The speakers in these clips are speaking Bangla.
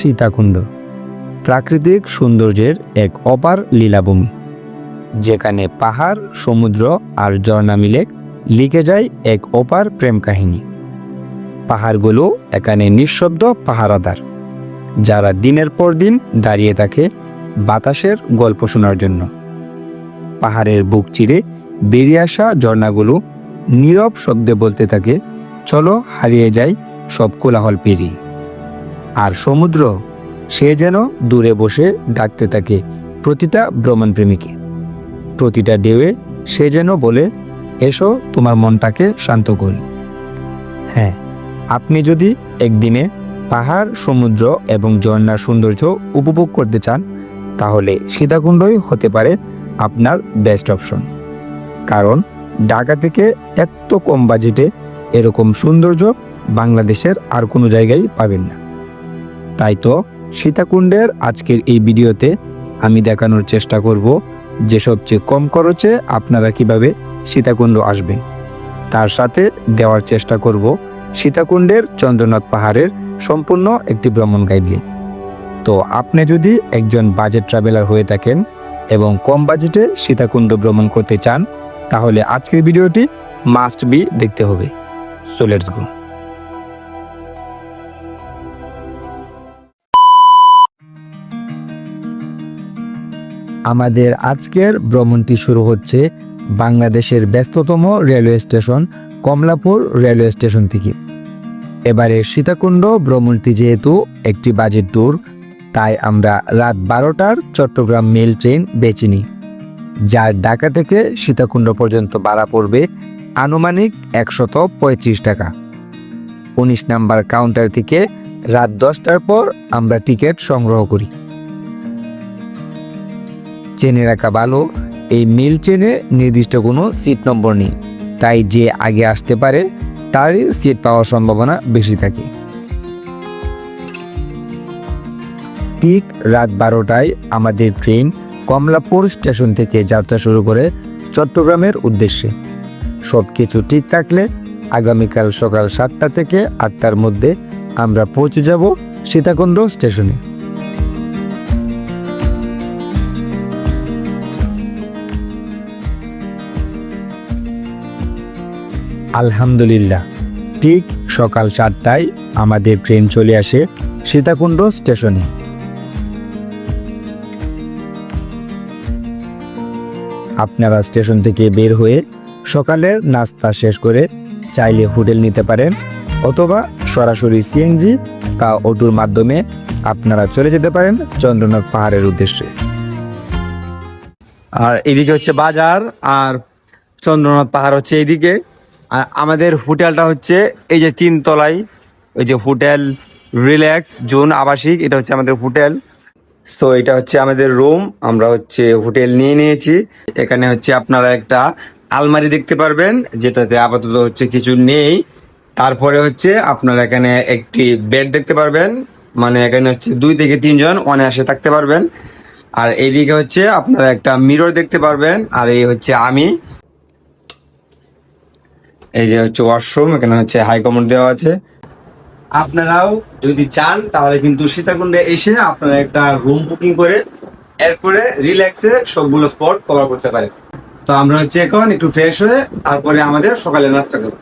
সীতাকুণ্ড, প্রাকৃতিক সৌন্দর্যের এক অপার লীলাভূমি, যেখানে পাহাড়, সমুদ্র আর ঝর্ণা মিলে লিখে যায় এক অপার প্রেম কাহিনী পাহাড়গুলো এখানে নিঃশব্দ পাহারাদার, যারা দিনের পর দিন দাঁড়িয়ে থাকে বাতাসের গল্প শোনার জন্য। পাহাড়ের বুক চিরে বেরিয়ে আসা ঝর্ণাগুলো নীরব শব্দে বলতে থাকে, চলো হারিয়ে যাই সব কোলাহল পেরিয়ে। আর সমুদ্র, সে যেন দূরে বসে ডাকতে থাকে প্রতিটা ভ্রমণপ্রেমীকে। প্রতিটা ডেউয়ে সে যেন বলে, এসো, তোমার মনটাকে শান্ত করি। হ্যাঁ আপনি যদি একদিনে পাহাড়, সমুদ্র এবং ঝর্ণার সৌন্দর্য উপভোগ করতে চান, তাহলে সীতাকুণ্ডই হতে পারে আপনার বেস্ট অপশন। কারণ ঢাকা থেকে এত কম বাজেটে এরকম সৌন্দর্য বাংলাদেশের আর কোনো জায়গায় পাবেন না। তাই তো? সীতাকুণ্ডের আজকের এই ভিডিওতে আমি দেখানোর চেষ্টা করব যে সবচেয়ে কম খরচে আপনারা কীভাবে সীতাকুণ্ড আসবেন। তার সাথে দেওয়ার চেষ্টা করব সীতাকুণ্ডের চন্দ্রনাথ পাহাড়ের সম্পূর্ণ একটি ভ্রমণ গাইডলাইন তো আপনি যদি একজন বাজেট ট্রাভেলার হয়ে থাকেন এবং কম বাজেটে সীতাকুণ্ড ভ্রমণ করতে চান, তাহলে আজকের ভিডিওটি মাস্ট বি দেখতে হবে। সো লেটস গো আমাদের আজকের ভ্রমণটি শুরু হচ্ছে বাংলাদেশের ব্যস্ততম railway station Kamalapur railway station থেকে। এবারে সীতাকুণ্ড ভ্রমণটি যেহেতু একটি বাজেট ট্যুর, তাই আমরা রাত বারোটার চট্টগ্রাম মেল ট্রেন বেছে নিই, যার ঢাকা থেকে সীতাকুণ্ড পর্যন্ত ভাড়া পড়বে আনুমানিক একশত পঁয়ত্রিশ টাকা। উনিশ নাম্বার কাউন্টার থেকে রাত দশটার পর আমরা টিকিট সংগ্রহ করি। চেনে রাখা ভালো। এই মিল ট্রেনে নির্দিষ্ট কোনো সিট নম্বর নেই। তাই যে আগে আসতে পারে, তারই সিট পাওয়ার সম্ভাবনা বেশি থাকে। ঠিক রাত বারোটায় আমাদের ট্রেন কমলাপুর স্টেশন থেকে যাত্রা শুরু করে চট্টগ্রামের উদ্দেশ্যে। সব কিছু ঠিক থাকলে আগামীকাল সকাল সাতটা থেকে আটটার মধ্যে আমরা পৌঁছে যাব সীতাকুণ্ড স্টেশনে। আলহামদুলিল্লাহ। ঠিক সকাল সাতটায় আমাদের ট্রেন চলে আসে সীতাকুণ্ড স্টেশনে। আপনারা স্টেশন থেকে বের হয়ে সকালের নাস্তা শেষ করে চাইলে হোটেল নিতে পারেন, অথবা সরাসরি সিএনজি বা অটোর মাধ্যমে আপনারা চলে যেতে পারেন চন্দ্রনাথ পাহাড়ের উদ্দেশ্যে। আর এদিকে হচ্ছে বাজার, আর চন্দ্রনাথ পাহাড় হচ্ছে এইদিকে আমাদের হোটেলটা হচ্ছে এই যে তিন তলায়, ওই যে হোটেল, রিল্যাক্স, জোন, আবাসিক, এটা হচ্ছে আমাদের হোটেল। সো এটা হচ্ছে আমাদের রুম, আমরা হচ্ছে হোটেল নিয়ে নিয়েছি। এখানে হচ্ছে আপনারা একটা আলমারি দেখতে পারবেন, যেটাতে আপাতত হচ্ছে কিছু নেই। তারপরে হচ্ছে আপনারা এখানে একটি বেড দেখতে পারবেন মানে এখানে হচ্ছে দুই থেকে তিনজন অনায়াসে থাকতে পারবেন। আর এইদিকে হচ্ছে আপনারা একটা মিরর দেখতে পারবেন, আর এই হচ্ছে আমি। এই যে হচ্ছে ওয়াশরুম এখানে হচ্ছে হাই কমোড দেওয়া আছে। আপনারাও যদি চান, তাহলে কিন্তু সীতাকুণ্ডে এসে আপনারা একটা রুম বুকিং করে এরপরে রিল্যাক্সে সবগুলো স্পট কভার করতে পারেন। তো আমরা হচ্ছে এখন একটু ফ্রেশ হয়ে তারপরে আমাদের সকালে নাস্তা করব।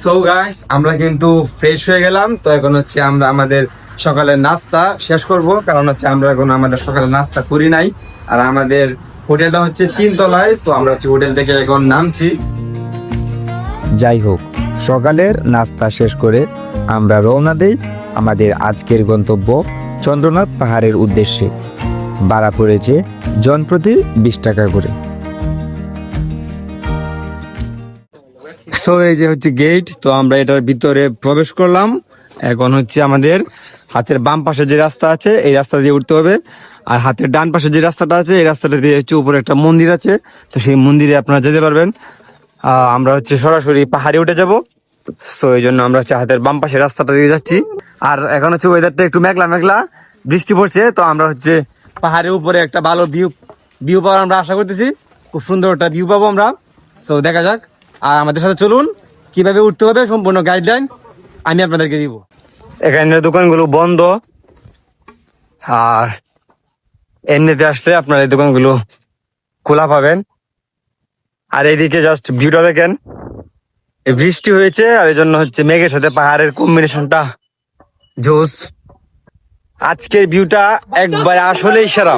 সো গাইস আমরা কিন্তু ফ্রেশ হয়ে গেলাম। তো এখন হচ্ছে আমরা আমাদের সকালের নাস্তা শেষ করব। কারণ হচ্ছে আমরা এখন আমাদের সকালে নাস্তা করি নাই। আর আমাদের হোটেলটা হচ্ছে তিন তলায় তো আমরা হচ্ছে হোটেল থেকে এখন নামছি। যাই হোক সকালের নাস্তা শেষ করে আমরা রওনা দেই আমাদের আজকের গন্তব্য চন্দ্রনাথ পাহাড়ের উদ্দেশ্যে ভাড়া পড়েছে জনপ্রতি বিশ টাকা করে। সো এই যে হচ্ছে গেট তো আমরা এটার ভিতরে প্রবেশ করলাম। এখন হচ্ছে আমাদের হাতের বাম পাশে যে রাস্তা আছে, এই রাস্তা দিয়ে উঠতে হবে। আর হাতের ডান পাশে যে রাস্তাটা আছে, এই রাস্তাটা দিয়ে হচ্ছে উপরে একটা মন্দির আছে। তো সেই মন্দিরে আপনারা যেতে পারবেন। আমরা হচ্ছে সরাসরি পাহাড়ে উঠে যাব। সো এই জন্য আমরা হচ্ছে হাতের বাম পাশে রাস্তাটা দিয়ে যাচ্ছি। আর এখন হচ্ছে ওয়েদারটা একটু মেঘলা মেঘলা, বৃষ্টি পড়ছে। তো আমরা হচ্ছে পাহাড়ের উপরে একটা ভালো ভিউ ভিউ পাওয়ার আমরা আশা করতেছি। খুব সুন্দর একটা ভিউ পাবো আমরা। সো দেখা যাক। আর আমাদের সাথে চলুন। কীভাবে উঠতে হবে সম্পূর্ণ গাইডলাইন আমি আপনাদেরকে দিব। এখানের দোকানগুলো বন্ধ। আর এমনিতে আসলে আপনার এই দোকানগুলো খোলা পাবেন। আর এইদিকে জাস্ট ভিউটা দেখেন। বৃষ্টি হয়েছে, আর এই জন্য হচ্ছে মেঘের সাথে পাহাড়ের কম্বিনেশনটা জোস আজকের ভিউটা একবার আসলেই সেরা।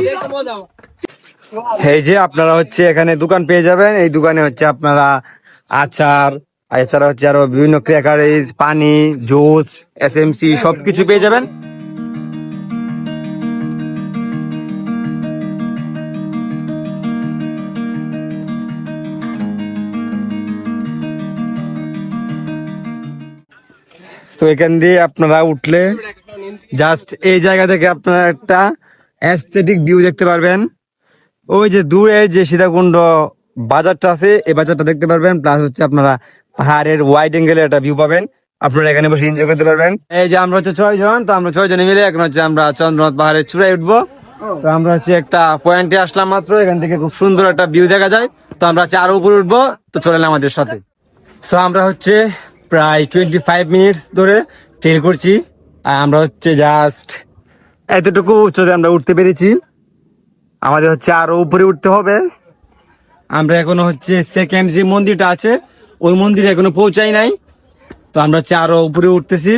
এই যে আপনারা হচ্ছে এখানে দোকান পেয়ে যাবেন। এই দোকানে হচ্ছে আপনারা আচার, এছাড়া হচ্ছে আরও বিভিন্ন ক্র্যাকারিজ পানি জুস এসএমসি সবকিছু পেয়ে যাবেন। তো এখান দিয়ে আপনারা উঠলে জাস্ট এই জায়গা থেকে আপনারা একটা অ্যাস্থেটিক ভিউ দেখতে পারবেন। ওই যে দূরে যে সীতাকুণ্ড বাজারটা আছে, এই বাজারটা দেখতে পারবেন প্লাস হচ্ছে আপনারা পাহাড়ের ওয়াইড অ্যাঙ্গেলের একটা ভিউ পাবেন। আপনারা এখানে বসে এনজয় করতে পারবেন। এই যে আমরা হচ্ছে ছয় জন তো আমরা ছয় জনে মিলে এখন হচ্ছে আমরা চন্দ্রনাথ পাহাড়ের চূড়ায় উঠবো। তো আমরা হচ্ছে একটা পয়েন্টে আসলাম মাত্র, এখান থেকে খুব সুন্দর একটা ভিউ দেখা যায়। তো আমরা হচ্ছে আরও উপরে উঠবো, তো চলেন আমাদের সাথে। তো আমরা হচ্ছে প্রায় টোয়েন্টি ফাইভ মিনিটস ধরে ফিল করছি। আর আমরা হচ্ছে জাস্ট এতটুকু উচ্চতে আমরা উঠতে পেরেছি। আমাদের হচ্ছে আরও উপরে উঠতে হবে। আমরা এখনও হচ্ছে সেকেন্ড যে মন্দিরটা আছে ওই মন্দিরে এখনও পৌঁছাই নাই। তো আমরা হচ্ছে আরও উপরে উঠতেছি।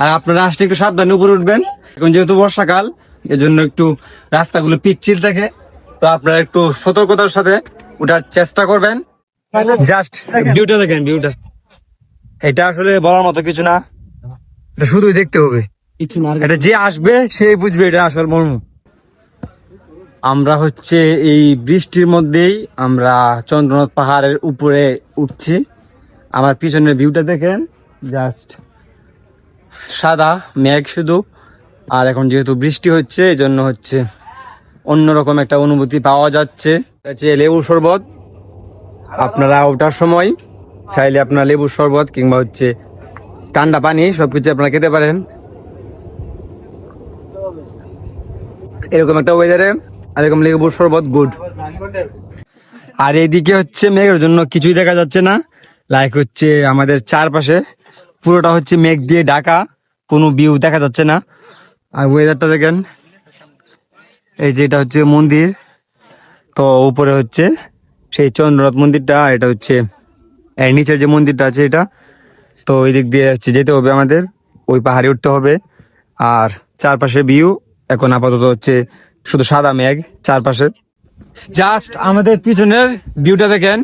আর আপনারা আসলে একটু সাবধানে উপরে উঠবেন। এখন যেহেতু বর্ষাকাল এজন্য একটু রাস্তাগুলো পিচ্ছিল থাকে তো আপনারা একটু সতর্কতার সাথে ওঠার চেষ্টা করবেন। জাস্ট ভিউটা দেখেন ভিউটা এটা আসলে বলার মতো কিছু না। এটা শুধুই দেখতে হবে। কিছু না এটা যে আসবে সে বুঝবে এটা আসল মর্ম। আমরা হচ্ছে এই বৃষ্টির মধ্যেই আমরা চন্দ্রনাথ পাহাড়ের উপরে উঠছি। আমার পিছনের ভিউটা দেখেন জাস্ট সাদা মেঘ শুধু। আর এখন যেহেতু বৃষ্টি হচ্ছে এই জন্য হচ্ছে অন্যরকম একটা অনুভূতি পাওয়া যাচ্ছে। লেবু শরবত। আপনারা ওঠার সময় চাইলে আপনার লেবুর শরবত কিংবা হচ্ছে ঠান্ডা পানি, সবকিছু আপনারা খেতে পারেন। এরকম একটা ওয়েদারে আর এরকম লেবুর শরবত গুড আর এইদিকে হচ্ছে মেঘের জন্য কিছুই দেখা যাচ্ছে না। লাইক হচ্ছে আমাদের চারপাশে পুরোটা হচ্ছে মেঘ দিয়ে ঢাকা, কোনো ভিউ দেখা যাচ্ছে না। আর ওয়েদারটা দেখেন, এই যে এটা হচ্ছে মন্দির। তো উপরে হচ্ছে সেই চন্দ্রনাথ মন্দিরটা এটা হচ্ছে এর নিচের যে মন্দিরটা আছে এটা, তো ওই দিক দিয়ে হচ্ছে যেতে হবে আমাদের। ওই পাহাড়ে উঠতে হবে। আর চারপাশে ভিউ এখন আপাতত হচ্ছে শুধু সাদা মেঘ চারপাশে। জাস্ট আমাদের পিছনের ভিউটা দেখেন।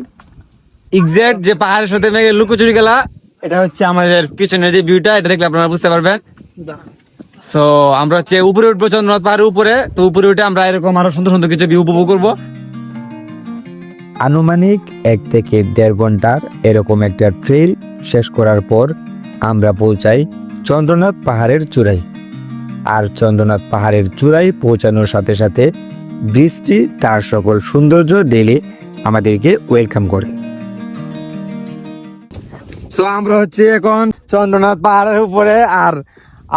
এক্সাক্ট যে পাহাড়ের সাথে মেঘের লুকোচুরি গেলা, এটা হচ্ছে আমাদের পিছনের যে ভিউটা এটা দেখলে আপনারা বুঝতে পারবেন। সো আমরা হচ্ছে উপরে উঠবো চন্দ্রনাথ পাহাড়ের উপরে, তো উপরে উঠে আমরা এরকম আরও সুন্দর সুন্দর কিছু ভিউ উপভোগ করব। আনুমানিক এক থেকে দেড় ঘণ্টার এরকম একটা ট্রেল শেষ করার পর আমরা পৌঁছাই চন্দ্রনাথ পাহাড়ের চূড়ায়। আর চন্দ্রনাথ পাহাড়ের চূড়ায় পৌঁছানোর সাথে সাথে বৃষ্টি, তার সকল সৌন্দর্য ডেলে আমাদেরকে ওয়েলকাম করে। সো আমরা হচ্ছে এখন চন্দ্রনাথ পাহাড়ের উপরে আর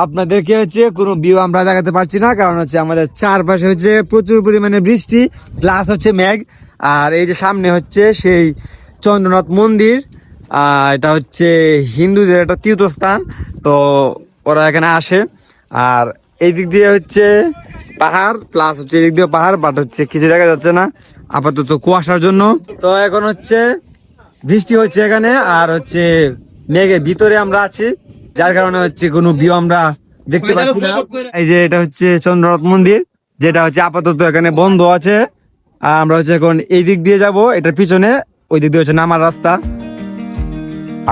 আপনাদেরকে হচ্ছে কোনো ভিউ আমরা দেখাতে পারছি না, কারণ হচ্ছে আমাদের চারপাশে হচ্ছে প্রচুর পরিমাণে বৃষ্টি প্লাস হচ্ছে মেঘ। আর এই যে সামনে হচ্ছে সেই চন্দ্রনাথ মন্দির এটা হচ্ছে হিন্দুদের একটা তীর্থস্থান তো ওরা এখানে আসে। আর এই দিক দিয়ে হচ্ছে পাহাড় প্লাস হচ্ছে এদিক দিয়ে পাহাড় বাট হচ্ছে কিছু দেখা যাচ্ছে না আপাতত কুয়াশার জন্য। তো এখন হচ্ছে বৃষ্টি হচ্ছে এখানে আর হচ্ছে মেঘের ভিতরে আমরা আছি যার কারণে হচ্ছে কোনো ভিউ আমরা দেখতে পাচ্ছি না। এই যে এটা হচ্ছে চন্দ্রনাথ মন্দির যেটা হচ্ছে আপাতত এখানে বন্ধ আছে। আমরা হচ্ছে এখন এই দিক দিয়ে যাব, এটার পিছনে, ওই দিক দিয়ে হচ্ছে নামার রাস্তা।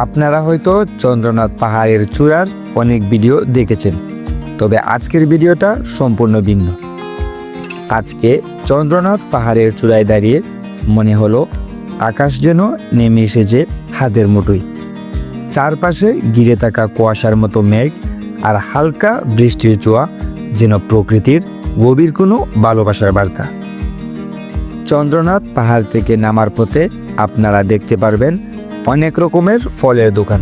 আপনারা হয়তো চন্দ্রনাথ পাহাড়ের চূড়ার অনেক ভিডিও দেখেছেন, তবে আজকের ভিডিওটা সম্পূর্ণ ভিন্ন। আজকে চন্দ্রনাথ পাহাড়ের চূড়ায় দাঁড়িয়ে মনে হলো আকাশ যেন নেমে এসেছে হাতের মুঠোয়। চারপাশে ঘিরে থাকা কুয়াশার মতো মেঘ আর হালকা বৃষ্টির চোয়া যেন প্রকৃতির গভীর কোনো ভালোবাসার বার্তা। চন্দ্রনাথ পাহাড় থেকে নামার পথে আপনারা দেখতে পারবেন অনেক রকমের ফলের দোকান।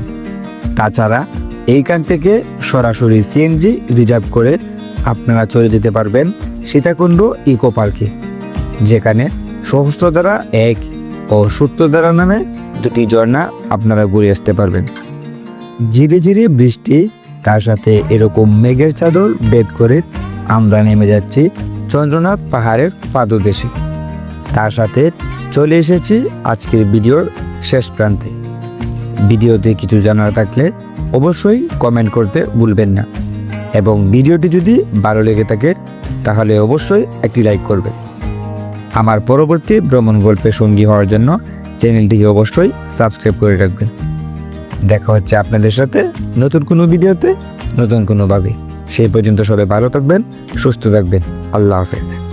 তাছাড়া এইখান থেকে সরাসরি সিএনজি রিজার্ভ করে আপনারা চলে যেতে পারবেন সীতাকুণ্ড ইকো পার্কে যেখানে সহস্রধারা এক ও সূত্রধারা নামে দুটি ঝর্ণা আপনারা ঘুরে আসতে পারবেন। ধীরে ধীরে বৃষ্টি, তার সাথে এরকম মেঘের চাদর বেদ করে আমরা নেমে যাচ্ছি চন্দ্রনাথ পাহাড়ের পাদদেশে। তার সাথে চলে এসেছি আজকের ভিডিওর শেষ প্রান্তে। ভিডিওতে কিছু জানার থাকলে অবশ্যই কমেন্ট করতে ভুলবেন না। এবং ভিডিওটি যদি ভালো লেগে থাকে, তাহলে অবশ্যই একটি লাইক করবেন। আমার পরবর্তী ভ্রমণ গল্পের সঙ্গী হওয়ার জন্য চ্যানেলটিকে অবশ্যই সাবস্ক্রাইব করে রাখবেন। দেখা হচ্ছে আপনাদের সাথে নতুন কোনো ভিডিওতে, নতুন কোনোভাবে সেই পর্যন্ত সবাই ভালো থাকবেন, সুস্থ থাকবেন। আল্লাহ হাফেজ।